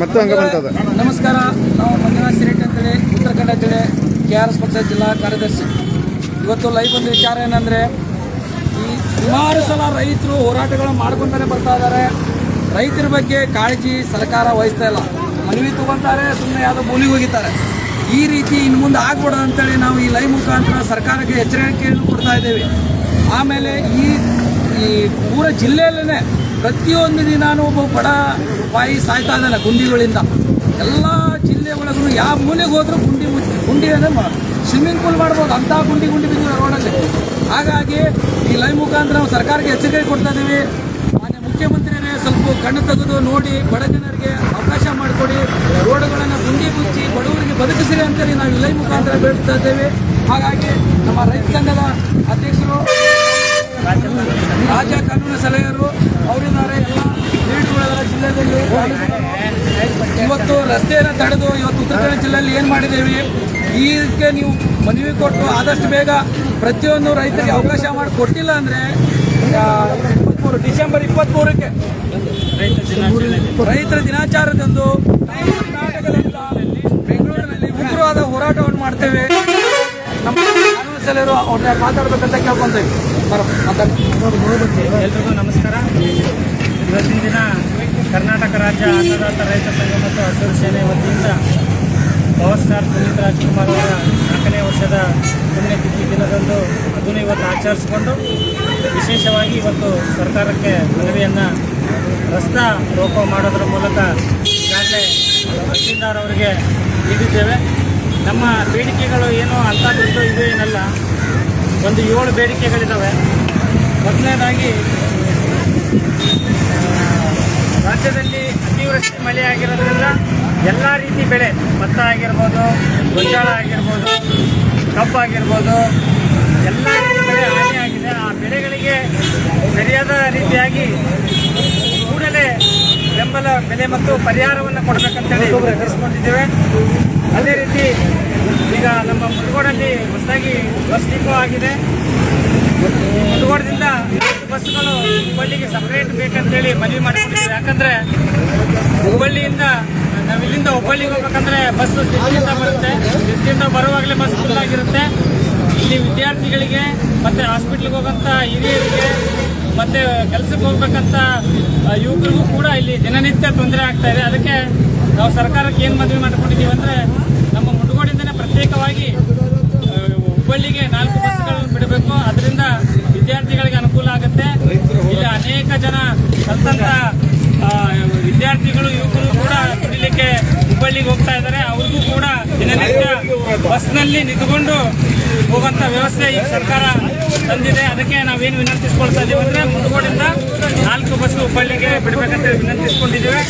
ಮತ್ತು ಹಂಗೆ ಬಂತದ. ನಮಸ್ಕಾರ, ನಾವು ಮಂಜುನಾಥ್ ಸಿರೇಟ್ ಅಂತೇಳಿ ಉತ್ತರ ಕನ್ನಡ ಜಿಲ್ಲೆ ಕೆ ಆರ್ ಎಸ್ ಪಕ್ಷದ ಜಿಲ್ಲಾ ಕಾರ್ಯದರ್ಶಿ. ಇವತ್ತು ಲೈವ್ ಒಂದು ವಿಚಾರ ಏನಂದರೆ, ಈ ಸುಮಾರು ಸಲ ರೈತರು ಹೋರಾಟಗಳು ಮಾಡ್ಕೊಂತಾನೆ ಬರ್ತಾ ಇದ್ದಾರೆ. ರೈತರ ಬಗ್ಗೆ ಕಾಳಜಿ ಸರ್ಕಾರ ವಹಿಸ್ತಾ ಇಲ್ಲ. ಮನವಿ ತಗೊಂತಾರೆ ಸುಮ್ಮನೆ ಯಾವುದೋ ಮೂಲಿಗೆ ಹೋಗಿತ್ತಾರೆ ಈ ರೀತಿ ಇನ್ನು ಮುಂದೆ ಆಗ್ಬಾರ್ದು ಅಂತೇಳಿ ನಾವು ಈ ಲೈವ್ ಮುಖಾಂತರ ಸರ್ಕಾರಕ್ಕೆ ಎಚ್ಚರಿಕೆಯನ್ನು ಕೊಡ್ತಾ ಇದ್ದೇವೆ. ಆಮೇಲೆ ಈ ಈ ಪೂರ ಜಿಲ್ಲೆಯಲ್ಲೇ ಪ್ರತಿಯೊಂದು ದಿನಾನು ಒಬ್ಬ ಬಡ ಬಾಯಿ ಸಾಯ್ತಾ ಇದ್ದಾನೆ ಗುಂಡಿಗಳಿಂದ. ಎಲ್ಲ ಜಿಲ್ಲೆ ಒಳಗೂ ಯಾವ ಮೂಲೆಗೆ ಹೋದ್ರೂ ಗುಂಡಿ ಗುಂಡಿ ಅಂದರೆ ಸ್ವಿಮ್ಮಿಂಗ್ ಪೂಲ್ ಮಾಡ್ಬೋದು, ಅಂಥ ಗುಂಡಿ ಗುಂಡಿ ಬಿದ್ದಿದೆ ರೋಡಲ್ಲಿ ಹಾಗಾಗಿ ಈ ಲೈವ್ ಮುಖಾಂತರ ನಾವು ಸರ್ಕಾರಕ್ಕೆ ಎಚ್ಚರಿಕೆ ಕೊಡ್ತಾ ಇದ್ದೀವಿ. ಮಾನ್ಯ ಮುಖ್ಯಮಂತ್ರಿಯೇ ಸ್ವಲ್ಪ ಕಣ್ಣು ತೆಗೆದು ನೋಡಿ, ಬಡ ಜನರಿಗೆ ಅವಕಾಶ ಮಾಡಿಕೊಡಿ. ರೋಡ್ಗಳನ್ನು ಗುಂಡಿ ಮುಚ್ಚಿ ಬಡವರಿಗೆ ಬದುಕಿಸಿರಿ ಅಂತೇಳಿ ನಾವು ಈ ಲೈವ್ ಮುಖಾಂತರ ಬೇಡ್ತಾ ಇದ್ದೇವೆ. ಹಾಗಾಗಿ ನಮ್ಮ ರೈತ ಸಂಘದ ಅಧ್ಯಕ್ಷರು ರಾಜ್ಯ ಕಾನೂನು ಸಲಹೆಯರು ಅವರಿದ್ದಾರೆ ಎಲ್ಲ ಲೀಡ್ಗಳಿದ್ದಾರೆ ಜಿಲ್ಲೆಯಲ್ಲಿ. ಇವತ್ತು ರಸ್ತೆಯನ್ನು ತಡೆದು ಇವತ್ತು ಉತ್ತರ ಕನ್ನಡ ಜಿಲ್ಲೆಯಲ್ಲಿ ಏನು ಮಾಡಿದ್ದೇವೆ ಇದಕ್ಕೆ ನೀವು ಮನವಿ ಕೊಟ್ಟು ಆದಷ್ಟು ಬೇಗ ಪ್ರತಿಯೊಂದು ರೈತರಿಗೆ ಅವಕಾಶ ಮಾಡಿ ಕೊಟ್ಟಿಲ್ಲ ಅಂದರೆ ಇಪ್ಪತ್ತ್ಮೂರು ಡಿಸೆಂಬರ್ ಇಪ್ಪತ್ತ್ಮೂರಕ್ಕೆ ರೈತರ ದಿನಾಚಾರದಂದು ಕರ್ನಾಟಕದಿಂದ ಬೆಂಗಳೂರಿನಲ್ಲಿ ಉಗ್ರವಾದ ಹೋರಾಟವನ್ನು ಮಾಡ್ತೇವೆ. ನಮ್ಮ ಸಲಹೆಯರು ಅವ್ರನ್ನ ಮಾತಾಡ್ಬೇಕಂತ ಕೇಳ್ಕೊಂತೇವೆ ಎಲ್ರಿಗೂ ನಮಸ್ಕಾರ. ಇವತ್ತಿನ ದಿನ ಕರ್ನಾಟಕ ರಾಜ್ಯ ಅನ್ನದಾತ ರೈತ ಸಂಘ ಮತ್ತು ಹಸಿರು ಸೇನೆ ವತಿಯಿಂದ ಪವರ್ ಸ್ಟಾರ್ ಪುನೀತ್ ರಾಜ್ಕುಮಾರ್ ಅವರ ನಾಲ್ಕನೇ ವರ್ಷದ ಪುಣ್ಯತಿಥಿ ದಿನದಂದು ಅದನ್ನು ಇವತ್ತು ಆಚರಿಸಿಕೊಂಡು ವಿಶೇಷವಾಗಿ ಇವತ್ತು ಸರ್ಕಾರಕ್ಕೆ ಮನವಿಯನ್ನು ರಸ್ತಾ ರೋಕೋ ಮಾಡೋದ್ರ ಮೂಲಕ ಈಗಾಗಲೇ ತಹಸೀಲ್ದಾರ್ ಅವರಿಗೆ ನೀಡಿದ್ದೇವೆ. ನಮ್ಮ ಬೇಡಿಕೆಗಳು ಏನು ಅಂತ ಇದು ಏನಲ್ಲ. ಒಂದು ಏಳು ಬೇಡಿಕೆಗಳಿದ್ದಾವೆ ಮೊದಲನೇದಾಗಿ ರಾಜ್ಯದಲ್ಲಿ ಅತಿವೃಷ್ಟಿ ಮಳೆ ಆಗಿರೋದ್ರಿಂದ ಎಲ್ಲ ರೀತಿ ಬೆಳೆ ಭತ್ತ ಆಗಿರ್ಬೋದು, ಗೊಂಜಾಳ ಆಗಿರ್ಬೋದು, ಕಬ್ಬು ಆಗಿರ್ಬೋದು, ಎಲ್ಲ ರೀತಿ ಬೆಳೆ ಹಾನಿಯಾಗಿದೆ ಆ ಬೆಳೆಗಳಿಗೆ ಸರಿಯಾದ ರೀತಿಯಾಗಿ ಕೂಡಲೇ ಬೆಂಬಲ ಬೆಲೆ ಮತ್ತು ಪರಿಹಾರವನ್ನು ಕೊಡಬೇಕಂತೇಳಿ ತಿಳಿಸ್ಕೊಂಡಿದ್ದೇವೆ ಅದೇ ರೀತಿ ಈಗ ನಮ್ಮ ಮುರುಗೋಡಲ್ಲಿ ಹೊಸದಾಗಿ ಬಸ್ ಡಿಪೋ ಆಗಿದೆ. ಮುರುಗೋಡದಿಂದ ನಾಲ್ಕು ಬಸ್ಗಳು ಹುಬ್ಬಳ್ಳಿಗೆ ಸಪರೇಟ್ ಬೇಕಂತೇಳಿ ಮನವಿ ಮಾಡಿಕೊಂಡಿದ್ದೀವಿ. ಯಾಕಂದ್ರೆ ಹುಬ್ಬಳ್ಳಿಯಿಂದ, ನಾವು ಇಲ್ಲಿಂದ ಹುಬ್ಬಳ್ಳಿಗೆ ಹೋಗ್ಬೇಕಂದ್ರೆ ಬಸ್ ಸಿದ್ಧಿಯಿಂದ ಬರುತ್ತೆ. ಸಿದ್ಧಿಯಿಂದ ಬರುವಾಗಲೇ ಬಸ್ ಫುಲ್ ಆಗಿರುತ್ತೆ. ಇಲ್ಲಿ ವಿದ್ಯಾರ್ಥಿಗಳಿಗೆ ಮತ್ತೆ ಹಾಸ್ಪಿಟ್ಲ್ಗೆ ಹೋಗಂತ ಹಿರಿಯರಿಗೆ ಮತ್ತೆ ಕೆಲಸಕ್ಕೆ ಹೋಗ್ಬೇಕಂತ ಯುವಕರಿಗೂ ಕೂಡ ಇಲ್ಲಿ ದಿನನಿತ್ಯ ತೊಂದರೆ ಆಗ್ತಾ ಇದೆ. ಅದಕ್ಕೆ ನಾವು ಸರ್ಕಾರಕ್ಕೆ ಏನು ಮನವಿ ಮಾಡಿಕೊಂಡಿದ್ದೀವಿ ಅಂದ್ರೆ ನಮ್ಮ ಮುಡುಗೋಡಿಂದನೇ ಪ್ರತ್ಯೇಕವಾಗಿ ಹುಬ್ಬಳ್ಳಿಗೆ ನಾಲ್ಕು ಬಸ್ಗಳನ್ನು ಬಿಡಬೇಕು. ಅದರಿಂದ ವಿದ್ಯಾರ್ಥಿಗಳಿಗೆ ಅನುಕೂಲ ಆಗುತ್ತೆ. ಇಲ್ಲಿ ಅನೇಕ ಜನ ಕಲ್ತಂತ ವಿದ್ಯಾರ್ಥಿಗಳು, ಯುವಕರು ಕೂಡ ದುಡಿಲಿಕ್ಕೆ ಹುಬ್ಬಳ್ಳಿಗೆ ಹೋಗ್ತಾ ಇದ್ದಾರೆ. ಅವ್ರಿಗೂ ಕೂಡ ದಿನನಿತ್ಯ ಬಸ್ನಲ್ಲಿ ನಿಂತುಕೊಂಡು ಹೋಗುವಂತ ವ್ಯವಸ್ಥೆ ಈ ಸರ್ಕಾರ ತಂದಿದೆ. ಅದಕ್ಕೆ ನಾವೇನು ವಿನಂತಿಸ್ಕೊಳ್ತಾ ಇದ್ದೀವಿ ಅಂದ್ರೆ ಮುಡುಗೋಡಿಂದ ನಾಲ್ಕು ಬಸ್ ಹುಬ್ಬಳ್ಳಿಗೆ ಬಿಡಬೇಕಂತ ವಿನಂತಿಸ್ಕೊಂಡಿದ್ದೇವೆ.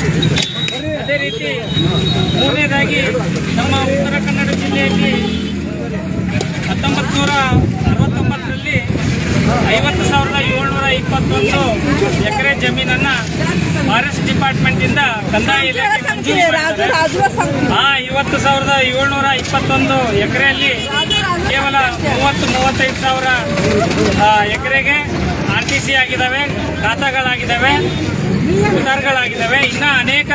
ಅದೇ ರೀತಿ ಮೂರನೇದಾಗಿ ನಮ್ಮ ಉತ್ತರ ಕನ್ನಡ ಜಿಲ್ಲೆಯಲ್ಲಿ ಹತ್ತೊಂಬತ್ತು ನೂರ ಅರವತ್ತೊಂಬತ್ತರಲ್ಲಿ ಐವತ್ತು ಸಾವಿರದ ಏಳ್ನೂರ ಇಪ್ಪತ್ತೊಂದು ಎಕರೆ ಜಮೀನನ್ನ ಫಾರೆಸ್ಟ್ ಡಿಪಾರ್ಟ್ಮೆಂಟಿಂದ ಕಂದಾಯ ಇಲಾಖೆ. ಆ ಐವತ್ತು ಸಾವಿರದ ಏಳ್ನೂರ ಇಪ್ಪತ್ತೊಂದು ಎಕರೆಯಲ್ಲಿ ಕೇವಲ ಮೂವತ್ತು ಮೂವತ್ತೈದು ಸಾವಿರ ಎಕರೆಗೆ ಆರ್ ಟಿ ಸಿ ಆಗಿದ್ದಾವೆ ಖಾತಾಗಳಾಗಿದ್ದಾವೆ ಉದಾರ್ಗಳಾಗಿದ್ದಾವೆ ಇನ್ನ ಅನೇಕ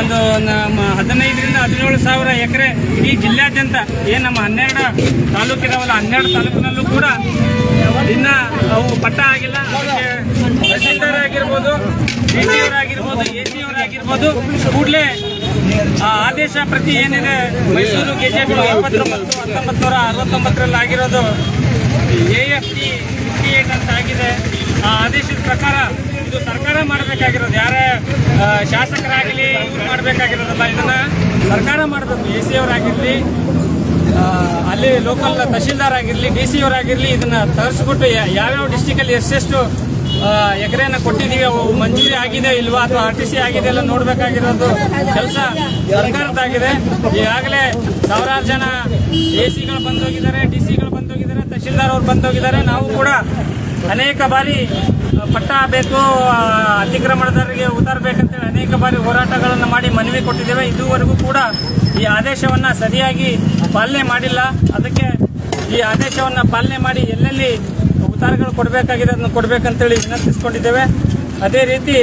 ಒಂದು ನಮ್ಮ ಹದಿನೈದರಿಂದ ಹದಿನೇಳು ಸಾವಿರ ಎಕರೆ ಇಡೀ ಜಿಲ್ಲಾದ್ಯಂತ ಏನು ನಮ್ಮ ಹನ್ನೆರಡು ತಾಲೂಕಿದಾವಲ್ಲ ಹನ್ನೆರಡು ತಾಲೂಕಿನಲ್ಲೂ ಕೂಡ ಇನ್ನ ಅವು ಪಟ್ಟ ಆಗಿಲ್ಲ. ಅದಕ್ಕೆ ತಹಸೀಲ್ದಾರ್ ಆಗಿರ್ಬೋದು ಡಿ ಸಿ ಅವರಾಗಿರ್ಬೋದು ಎ ಸಿ ಅವರಾಗಿರ್ಬೋದು ಕೂಡಲೇ ಆ ಆದೇಶ ಪ್ರತಿ ಏನಿದೆ, ಮೈಸೂರು ಗೆಜೆಟ್ ಎಪ್ಪತ್ತೊಂಬತ್ತು ಹತ್ತೊಂಬತ್ತು ನೂರ ಅರವತ್ತೊಂಬತ್ತರಲ್ಲಿ ಆಗಿರೋದು A F T fifty eight ಅಂತ ಆಗಿದೆ. ಆ ಆದೇಶದ ಪ್ರಕಾರ ಇದು ಸರ್ಕಾರ ಮಾಡಬೇಕಾಗಿರೋದು. ಯಾರ ಶಾಸಕರಾಗಲಿ ಇವ್ರು ಮಾಡಬೇಕಾಗಿರೋದಲ್ಲ, ಇದನ್ನ ಸರ್ಕಾರ ಮಾಡಬೇಕು. ಎ ಸಿ ಅವರಾಗಿರಲಿ ಅಲ್ಲಿ ಲೋಕಲ್ ತಹಶೀಲ್ದಾರ್ ಆಗಿರಲಿ ಡಿ ಸಿ ಅವರಾಗಿರಲಿ ಇದನ್ನ ತರಿಸ್ಬಿಟ್ಟು ಯಾವ ಯಾವ್ಯಾವ ಡಿಸ್ಟಿಕಲ್ಲಿ ಎಷ್ಟೆಷ್ಟು ಎಕರೆನ ಕೊಟ್ಟಿದ್ದೀವಿ, ಅವು ಮಂಜೂರಿ ಆಗಿದೆ ಇಲ್ವಾ ಅಥವಾ ಆರ್ ಟಿ ಸಿ ಆಗಿದೆ ಎಲ್ಲ ನೋಡಬೇಕಾಗಿರೋದು ಕೆಲಸ ಸರ್ಕಾರದ್ದಾಗಿದೆ. ಈಗಾಗಲೇ ಸಾವಿರಾರು ಜನ ಎ ಸಿಗಳು ಬಂದೋಗಿದ್ದಾರೆ ಡಿ ಸಿಗಳು ಬಂದೋಗಿದ್ದಾರೆ, ತಹಶೀಲ್ದಾರ್ ಅವ್ರು ಬಂದೋಗಿದ್ದಾರೆ. ನಾವು ಕೂಡ ಅನೇಕ ಬಾರಿ ಪಟ್ಟ ಬೇಕು ಅತಿಕ್ರಮಣದಾರರಿಗೆ ಉತ್ತರಬೇಕಂತೇಳಿ ಅನೇಕ ಬಾರಿ ಹೋರಾಟಗಳನ್ನು ಮಾಡಿ ಮನವಿ ಕೊಟ್ಟಿದ್ದೇವೆ. ಇದುವರೆಗೂ ಕೂಡ ಈ ಆದೇಶವನ್ನು ಸರಿಯಾಗಿ ಪಾಲನೆ ಮಾಡಿಲ್ಲ. ಅದಕ್ಕೆ ಈ ಆದೇಶವನ್ನು ಪಾಲನೆ ಮಾಡಿ ಎಲ್ಲೆಲ್ಲಿ ಉತ್ತಾರಗಳು ಕೊಡಬೇಕಾಗಿದೆ ಅದನ್ನು ಕೊಡಬೇಕಂತೇಳಿ ವಿನಂತಿಸ್ಕೊಂಡಿದ್ದೇವೆ. ಅದೇ ರೀತಿ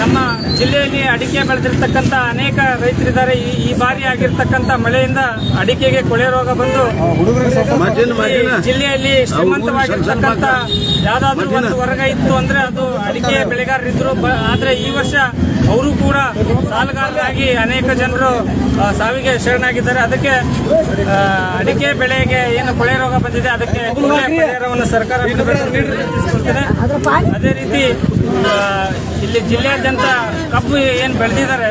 ನಮ್ಮ ಜಿಲ್ಲೆಯಲ್ಲಿ ಅಡಿಕೆ ಬೆಳೆದಿರ್ತಕ್ಕಂಥ ಅನೇಕ ರೈತರಿದ್ದಾರೆ. ಈ ಈ ಬಾರಿ ಆಗಿರ್ತಕ್ಕಂಥ ಮಳೆಯಿಂದ ಅಡಿಕೆಗೆ ಕೊಳೆ ರೋಗ ಬಂದು ಜಿಲ್ಲೆಯಲ್ಲಿ ಶ್ರೀಮಂತವಾಗಿರ್ತಕ್ಕಂಥ ಯಾವ್ದಾದ್ರು ಒಂದು ವರ್ಗ ಇತ್ತು ಅಂದ್ರೆ ಅದು ಅಡಿಕೆ ಬೆಳೆಗಾರರಿದ್ರು ಆದ್ರೆ ಈ ವರ್ಷ ಅವರು ಕೂಡ ಸಾಲಗಾರರಾಗಿ ಅನೇಕ ಜನರು ಸಾವಿಗೆ ಶರಣಾಗಿದ್ದಾರೆ. ಅದಕ್ಕೆ ಅಡಿಕೆ ಬೆಳೆಗೆ ಏನು ಕೊಳೆ ರೋಗ ಬಂದಿದೆ ಅದಕ್ಕೆ ಪರಿಹಾರವನ್ನು ಸರ್ಕಾರ ಅದೇ ರೀತಿ ಇಲ್ಲಿ ಇಲ್ಲಿ ಜಿಲ್ಲೆಯಾದ್ಯಂತ ಕಬ್ಬು ಏನು ಬೆಳೆದಿದ್ದಾರೆ,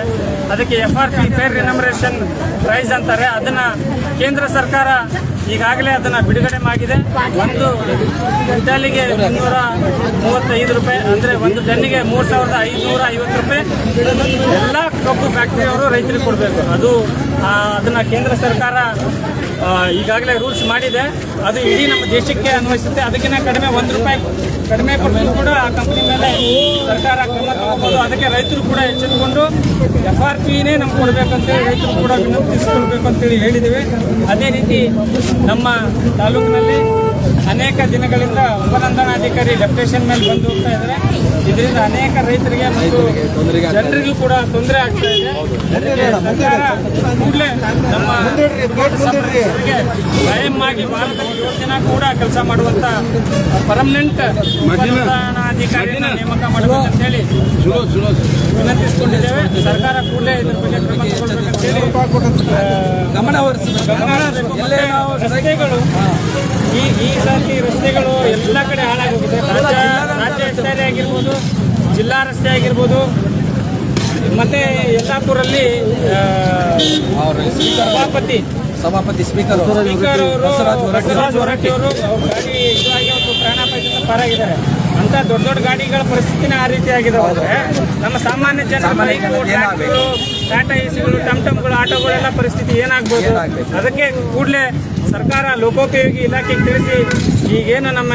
ಅದಕ್ಕೆ F R P fair remuneration price ಅಂತಾರೆ. ಅದನ್ನ ಕೇಂದ್ರ ಸರ್ಕಾರ ಈಗಾಗಲೇ ಅದನ್ನ ಬಿಡುಗಡೆ ಮಾಡಿದೆ. ಒಂದು ಕ್ವಿಂಟಾಲಿಗೆ ಮುನ್ನೂರ ಮೂವತ್ತೈದು ರೂಪಾಯಿ, ಅಂದ್ರೆ ಒಂದು ಟನ್ನಿಗೆ ಮೂರು ಸಾವಿರದ ಐದುನೂರ ಐವತ್ತು ರೂಪಾಯಿ. ಎಲ್ಲ ಕಬ್ಬು ಫ್ಯಾಕ್ಟರಿಯವರು ರೈತರಿಗೆ ಕೊಡಬೇಕು. ಅದು ಅದನ್ನು ಕೇಂದ್ರ ಸರ್ಕಾರ ಈಗಾಗಲೇ ರೂಲ್ಸ್ ಮಾಡಿದೆ. ಅದು ಇಡೀ ನಮ್ಮ ದೇಶಕ್ಕೆ ಅನ್ವಯಿಸುತ್ತೆ. ಅದಕ್ಕಿಂತ ಕಡಿಮೆ ಒಂದು ರೂಪಾಯಿ ಕಡಿಮೆ ಕೊಟ್ಟರು ಕೂಡ ಆ ಕಂಪ್ನಿ ಮೇಲೆ ಸರ್ಕಾರ ಕ್ರಮ ತಗೋಬೋದು ಅದಕ್ಕೆ ರೈತರು ಕೂಡ ಎಚ್ಚೆತ್ತುಕೊಂಡು ಎಫ್ ಆರ್ ಪಿನೇ ನಮ್ಗೆ ಕೊಡಬೇಕಂತೇಳಿ ರೈತರು ಕೂಡ ವಿನಂತಿಸಿಕೊಳ್ಬೇಕು ಅಂತೇಳಿ ಹೇಳಿದ್ದೀವಿ. ಅದೇ ರೀತಿ ನಮ್ಮ ತಾಲೂಕಿನಲ್ಲಿ ಅನೇಕ ದಿನಗಳಿಂದ ಉಪನಂದನಾಧಿಕಾರಿ ಡೆಪ್ಯುಟೇಷನ್ ಮೇಲೆ ಬಂದು ಹೋಗ್ತಾ ಇದ್ದಾರೆ. ಇದರಿಂದ ಅನೇಕ ರೈತರಿಗೆ ಮತ್ತು ಜನರಿಗೂ ಕೂಡ ತೊಂದರೆ ಆಗ್ತಾ ಇದೆ. ಕೂಡಲೇ ನಮ್ಮ ಕಾಯಂ ಆಗಿ ವಾರದಲ್ಲಿ ಏಳು ದಿನ ಕೂಡ ಕೆಲಸ ಮಾಡುವಂತ ಪರ್ಮನೆಂಟ್ ಉಪನಂದನಾಧಿಕಾರಿನ ನೇಮಕ ಮಾಡಬೇಕು ಅಂತ ಹೇಳಿ ವಿನಂತಿಸಿಕೊಂಡಿದ್ದೇವೆ. ಸರ್ಕಾರ ಕೂಡಲೇ ಇದ್ರ ಬಗ್ಗೆ ಕ್ರಮ ತಗೊಳ್ಬೇಕಂತೇಳಿ ಗಮನ ಗಮನ ರಸ್ತೆಗಳು ಈ ಈ ಸರ್ತಿ ರಸ್ತೆಗಳು ಎಲ್ಲ ಕಡೆ ಹಾಳಾಗೋಗಿದೆ. ರಾಜ್ಯ ರಾಜ್ಯ ಹೆದ್ದಾರಿ ಆಗಿರ್ಬೋದು ಜಿಲ್ಲಾ ರಸ್ತೆ ಆಗಿರ್ಬೋದು ಮತ್ತೆ ಯಲ್ಲಾಪುರಲ್ಲಿ ಸಭಾಪತಿ. ಸಭಾಪತಿ ಸ್ಪೀಕರ್ ಸ್ಪೀಕರ್ ಅವರು ಬಸವರಾಜ್ ಹೊರಟ್ಟಿ. ಅವರು ಅವ್ರ ಗಾಡಿ ಇದಾಗಿ ಅವರು ಪ್ರಾಣಾಪಾಯದಿಂದ ಪಾರಾಗಿದ್ದಾರೆ. ಅಂತ ದೊಡ್ಡ ದೊಡ್ಡ ಗಾಡಿಗಳ ಪರಿಸ್ಥಿತಿನೇ ಆ ರೀತಿ ಆಗಿದೆ ನಮ್ಮ ಸಾಮಾನ್ಯ ಜನ ಬೈಕ್ಗಳು? ಟ್ರ್ಯಾಕ್ಟರ್ಗಳು ಟಾಟಾ ಎಸಿಗಳು ಟಮ್ ಟಮ್ಗಳು ಆಟೋಗಳೆಲ್ಲ ಪರಿಸ್ಥಿತಿ ಏನಾಗ್ಬೋದು? ಅದಕ್ಕೆ ಕೂಡಲೇ ಸರ್ಕಾರ ಲೋಕೋಪಯೋಗಿ ಇಲಾಖೆಗೆ ತಿಳಿಸಿ ಈಗೇನು ನಮ್ಮ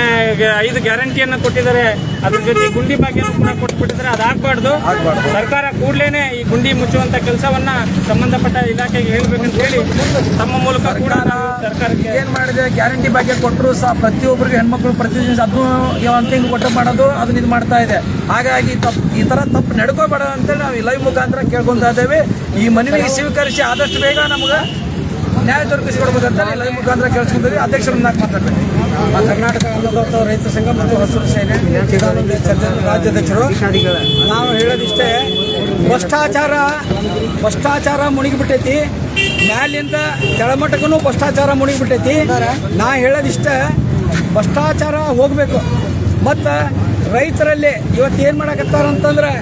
ಐದು ಗ್ಯಾರಂಟಿಯನ್ನು ಕೊಟ್ಟಿದ್ದಾರೆ ಅದ್ರ ಜೊತೆ ಗುಂಡಿ ಭಾಗ್ಯನೂ ಕೂಡ ಕೊಟ್ಬಿಟ್ಟಿದ್ದಾರೆ ಅದಾಗಬಾರ್ದು. ಸರ್ಕಾರ ಕೂಡಲೇ ಈ ಗುಂಡಿ ಮುಚ್ಚುವಂತ ಕೆಲಸವನ್ನ ಸಂಬಂಧಪಟ್ಟ ಇಲಾಖೆಗೆ ಹೇಳ್ಬೇಕಂತ ಹೇಳಿ ತಮ್ಮ ಮೂಲಕ ಕೂಡ ಸರ್ಕಾರಕ್ಕೆ ಏನು ಮಾಡಿದೆ? ಗ್ಯಾರಂಟಿ ಬಗ್ಗೆ ಕೊಟ್ಟರು ಸಹ ಪ್ರತಿಯೊಬ್ಬರಿಗೆ ಹೆಣ್ಮಕ್ಳು ಪ್ರತಿದಿನ ಅದನ್ನು ಒಂದು ತಿಂಗಳು ಕೊಟ್ಟು ಮಾಡೋದು ಅದನ್ನ ಇದು ಮಾಡ್ತಾ ಇದೆ. ಹಾಗಾಗಿ ತಪ್ಪು ಈ ಥರ ತಪ್ಪು ನಡ್ಕೋಬೇಡ ಅಂತೇಳಿ ನಾವು ಲೈವ್ ಮುಖಾಂತರ ಕೇಳ್ಕೊತಾ ಇದ್ದೇವೆ. ಈ ಮನವಿಗೆ ಸ್ವೀಕರಿಸಿ ಆದಷ್ಟು ಬೇಗ ನಮ್ಗೆ ನ್ಯಾಯ ದೊರಕಿಸಿಕೊಡ್ಬೇಕಂತ ಲೈವ್ ಮುಖಾಂತರ ಕೇಳಿಸ್ಕೊಂಡಿದ್ದೀವಿ ಅಧ್ಯಕ್ಷರನ್ನ ಮಾತಾಡ್ಬೇಕು. ಕರ್ನಾಟಕ ರೈತ ಸಂಘ ಮತ್ತು ಹಸಿರು ಸೇನೆ ರಾಜ್ಯಾಧ್ಯಕ್ಷರು ನಾವು ಹೇಳೋದಿಷ್ಟೇ, ಭ್ರಷ್ಟಾಚಾರ ಭ್ರಷ್ಟಾಚಾರ ಮುಣಿಗಿಬಿಟ್ಟೈತಿ. ಮ್ಯಾಲಿಂದ ಕೆಳಮಟ್ಟಕ್ಕೂ ಭ್ರಷ್ಟಾಚಾರ ಮುಣಿಗಿಬಿಟ್ಟೈತಿ. ನಾ ಹೇಳೋದಿಷ್ಟೇ, ಭ್ರಷ್ಟಾಚಾರ ಹೋಗಬೇಕು. ಮತ್ತು ರೈತರಲ್ಲಿ ಇವತ್ತು ಏನು ಮಾಡಕತ್ತಾರ ಅಂತಂದ್ರೆ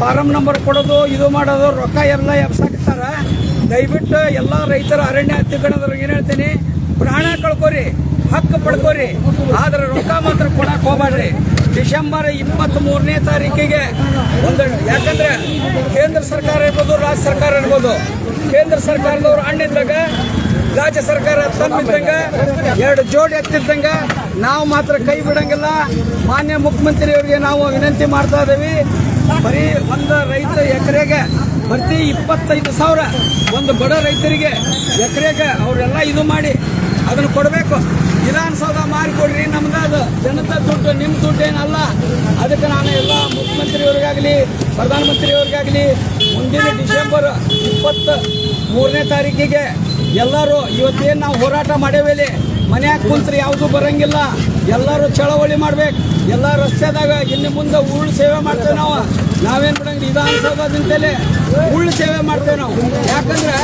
ಫಾರಮ್ ನಂಬರ್ ಕೊಡೋದು, ಇದು ಮಾಡೋದು, ರೊಕ್ಕ ಎಲ್ಲ ಎಬ್ಸಾಕತ್ತಾರ ದಯವಿಟ್ಟು ಎಲ್ಲ ರೈತರ ಅರಣ್ಯ ಹತ್ತಿಕ್ಕಣದ್ರಿಗೆ ಏನು ಹೇಳ್ತೀನಿ, ಪ್ರಾಣ ಕಳ್ಕೊರಿ, ಹಕ್ಕು ಪಡ್ಕೋರಿ, ಆದ್ರೆ ರೊಕ್ಕ ಮಾತ್ರ ಕೊಡಕ್ ಹೋಗ್ಬೇಡ್ರಿ. ಡಿಸೆಂಬರ್ ಇಪ್ಪತ್ತ್ ಮೂರನೇ ತಾರೀಕಿಗೆ ಒಂದು, ಯಾಕಂದ್ರೆ ಕೇಂದ್ರ ಸರ್ಕಾರ ಇರ್ಬೋದು, ರಾಜ್ಯ ಸರ್ಕಾರ ಇರ್ಬೋದು, ಕೇಂದ್ರ ಸರ್ಕಾರದವ್ರು ಹಣ್ಣಿದ್ದಾಗ, ರಾಜ್ಯ ಸರ್ಕಾರ ತಮ್ಮಿದ್ದಂಗ, ಎರಡು ಜೋಡಿ ಎತ್ತಿದ್ದಂಗ ನಾವು ಮಾತ್ರ ಕೈ ಬಿಡಂಗಿಲ್ಲ. ಮಾನ್ಯ ಮುಖ್ಯಮಂತ್ರಿಯವರಿಗೆ ನಾವು ವಿನಂತಿ ಮಾಡ್ತಾ ಇದ್ದೀವಿ. ಬರೀ ಒಂದು ರೈತ ಎಕರೆಗೆ ಪ್ರತಿ ಇಪ್ಪತ್ತೈದು ಸಾವಿರ. ಒಂದು ಬಡ ರೈತರಿಗೆ ಎಕರೆಗೆ ಅವರೆಲ್ಲ ಇದು ಮಾಡಿ ಅದನ್ನು ಕೊಡಬೇಕು. ವಿಧಾನಸೌಧ ಮಾರಿಕೊಡ್ರಿ, ನಮ್ದು ಅದು. ಜನತಾ ದುಡ್ಡು ನಿಮ್ಮ ದುಡ್ಡು ಏನಲ್ಲ. ಅದಕ್ಕೆ ನಾನು ಎಲ್ಲ ಮುಖ್ಯಮಂತ್ರಿಯವ್ರಿಗಾಗಲಿ, ಪ್ರಧಾನಮಂತ್ರಿಯವ್ರಿಗಾಗಲಿ, ಮುಂದಿನ ಡಿಸೆಂಬರ್ ಇಪ್ಪತ್ತ ಮೂರನೇ ತಾರೀಕಿಗೆ ಎಲ್ಲರೂ ಇವತ್ತೇನು ನಾವು ಹೋರಾಟ ಮಾಡೇವೇಲಿ ಮನೆಯಾಗ ಕುಂತ್ರೆ ಯಾವುದು ಬರಂಗಿಲ್ಲ. ಎಲ್ಲರೂ ಚಳವಳಿ ಮಾಡ್ಬೇಕು. ಎಲ್ಲ ರಸ್ತೆದಾಗ ಇನ್ನು ಮುಂದೆ ಉಳ್ಳು ಸೇವೆ ಮಾಡ್ತೇವೆ ನಾವು. ನಾವೇನು ಬಿಡಂಗಿಲ್ಲ. ವಿಧಾನಸೌಧದಿಂದಲೇ ಉಳ್ಳು ಸೇವೆ ಮಾಡ್ತೇವೆ ನಾವು. ಯಾಕಂದ್ರೆ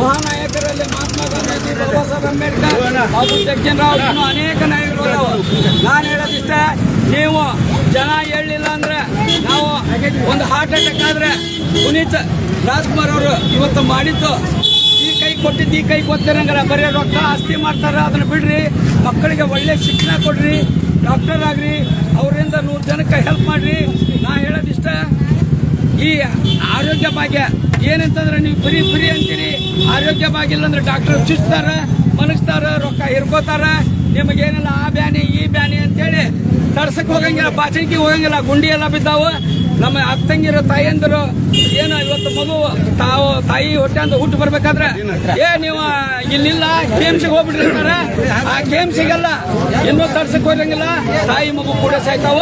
ಮಹಾನಾಯಕರಲ್ಲಿ ಮಹಾತ್ಮ ಗಾಂಧೀಜಿ, ಬಾಬಾ ಸಾಹೇಬ್ ಅಂಬೇಡ್ಕರ್ ಬಾಬು ಜಗ್ಜನರಾವ್ ಇನ್ನೂ ಅನೇಕ ನಾಯಕರು ನಾನು ಹೇಳೋದಿಷ್ಟ, ನೀವು ಜನ ಹೇಳಲಿಲ್ಲ ಅಂದ್ರೆ ನಾವು ಒಂದು ಹಾರ್ಟ್ ಅಟ್ಯಾಕ್ ಆದ್ರೆ ಪುನೀತ್ ರಾಜ್ಕುಮಾರ್ ಅವರು ಇವತ್ತು ಮಾಡಿದ್ದು, ಈ ಕೈ ಕೊಟ್ಟಿದ್ದು, ಈ ಕೈ ಕೊತ್ತಿರಂಗಾರ ಬರೀ ರೊಕ್ಕ ಆಸ್ತಿ ಮಾಡ್ತಾರ, ಅದನ್ನ ಬಿಡ್ರಿ. ಮಕ್ಕಳಿಗೆ ಒಳ್ಳೆ ಶಿಕ್ಷಣ ಕೊಡ್ರಿ. ಡಾಕ್ಟರ್ ಆಗ್ರಿ, ಅವರಿಂದ ನೂರು ಜನಕ್ಕೆ ಹೆಲ್ಪ್ ಮಾಡ್ರಿ. ನಾ ಹೇಳೋದಿಷ್ಟ ಈ ಆರೋಗ್ಯ ಭಾಗ್ಯ, ಏನಂತಂದ್ರೆ ನೀವು ಬರೀ ಬರೀ ಅಂತೀರಿ. ಆರೋಗ್ಯ ಭಾಗ್ಯ ಇಲ್ಲ ಅಂದ್ರೆ ಡಾಕ್ಟರ್ ಚುಚ್ತಾರ, ಮಲಗಿಸ್ತಾರ, ರೊಕ್ಕ ಇರ್ಕೋತಾರ ನಿಮಗೇನಿಲ್ಲ ಆ ಬ್ಯಾನಿ, ಈ ಬ್ಯಾನಿ ಅಂತೇಳಿ ತರ್ಸಕ್ಕೆ ಹೋಗಂಗಿಲ್ಲ ಬಾಚಣಿಗೆ ಹೋಗಂಗಿಲ್ಲ, ಗುಂಡಿ ಎಲ್ಲ ಬಿದ್ದಾವು. ನಮ್ಮ ಅತ್ತಂಗಿರ ತಾಯಂದಿರು ಏನು ಇವತ್ತು ಮಗು ತಾವು ತಾಯಿ ಹೊಟ್ಟೆ ಅಂತ ಹುಟ್ಟು ಬರ್ಬೇಕಾದ್ರೆ, ಏ ನೀವು ಇಲ್ಲಿಲ್ಲ ಕೇಮ್ಸಿಗೆ ಹೋಗ್ಬಿಡ್ರಿ ಅಂತಾರೆ. ಆ ಕೇಮ್ಸಿಗೆಲ್ಲ ಇನ್ನೂ ತರ್ಸಕ್ ಹೋಗಂಗಿಲ್ಲ ತಾಯಿ ಮಗು ಕೂಡ ಸಾಯ್ತಾವ.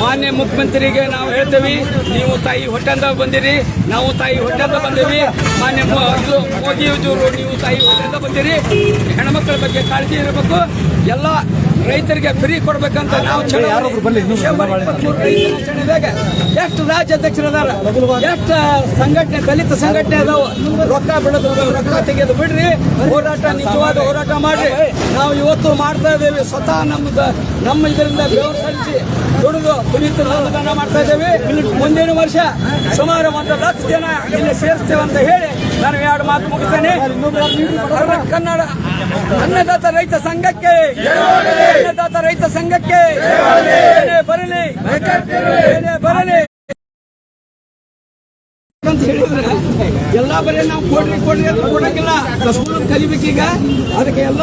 ಮಾನ್ಯ ಮುಖ್ಯಮಂತ್ರಿಗೆ ನಾವು ಹೇಳ್ತೇವೆ, ನೀವು ತಾಯಿ ಹೊಟ್ಟೆಂದ ಬಂದಿರಿ, ನಾವು ತಾಯಿ ಹೊಟ್ಟೆಂದ ಬಂದಿವಿ. ಮಾನ್ಯ ಮೋದಿ ಇದು ಮೋದಿಯವರು, ನೀವು ತಾಯಿ ಹೊಟ್ಟೆಂದ ಬಂದಿರಿ. ಹೆಣ್ಮಕ್ಳ ಬಗ್ಗೆ ಕಾಳಜಿ ಇರಬೇಕು. ಎಲ್ಲ ರೈತರಿಗೆ ಫ್ರೀ ಕೊಡ್ಬೇಕಂತ ನಾವು ಎಷ್ಟು ರಾಜ್ಯಾಧ್ಯಕ್ಷರು ಅದಾರ ಎಷ್ಟು ಸಂಘಟನೆ ದಲಿತ ಸಂಘಟನೆ ಅದಾವ? ರೊಕ್ಕ ಬಿಡೋದು ರೊಕ್ಕ ತೆಗೆದು ಬಿಡ್ರಿ. ಹೋರಾಟ ನಿಜವಾದ ಹೋರಾಟ ಮಾಡ್ರಿ. ನಾವು ಇವತ್ತು ಮಾಡ್ತಾ ಇದ್ದೇವೆ. ಸ್ವತಃ ನಮ್ದು ನಮ್ಮ ಇದರಿಂದ ಬೆವರು ಸಲ್ಲಿಸಿ ದುಡಿದು ಪುನೀತ ಮಾಡ್ತಾ ಇದ್ದೇವೆ. ಮುಂದಿನ ವರ್ಷ ಸುಮಾರು ಒಂದು ಲಕ್ಷ ಜನ ಇಲ್ಲಿ ಸೇರಿಸ್ತೇವೆ ಅಂತ ಹೇಳಿ ನಾನು ಎರಡು ಮಾತು ಮುಗಿಸ್ತೇನೆ. ಕನ್ನಡ, ಅನ್ನದಾತ ರೈತ ಸಂಘಕ್ಕೆ. ಅನ್ನದಾತ ರೈತ ಸಂಘಕ್ಕೆ. ಬರಲಿ ಬರಲಿ. ಅಂತ ಎಲ್ಲಾ ಬರೀ ನಾವು ಕೊಡ್ರಿ ಕೊಡ್ರಿ ಅಂತ ಕೊಡಂಗಿಲ್ಲ ಸ್ಕೂಲ್ ಕಲಿಬೇಕೀಗ. ಅದಕ್ಕೆ ಎಲ್ಲ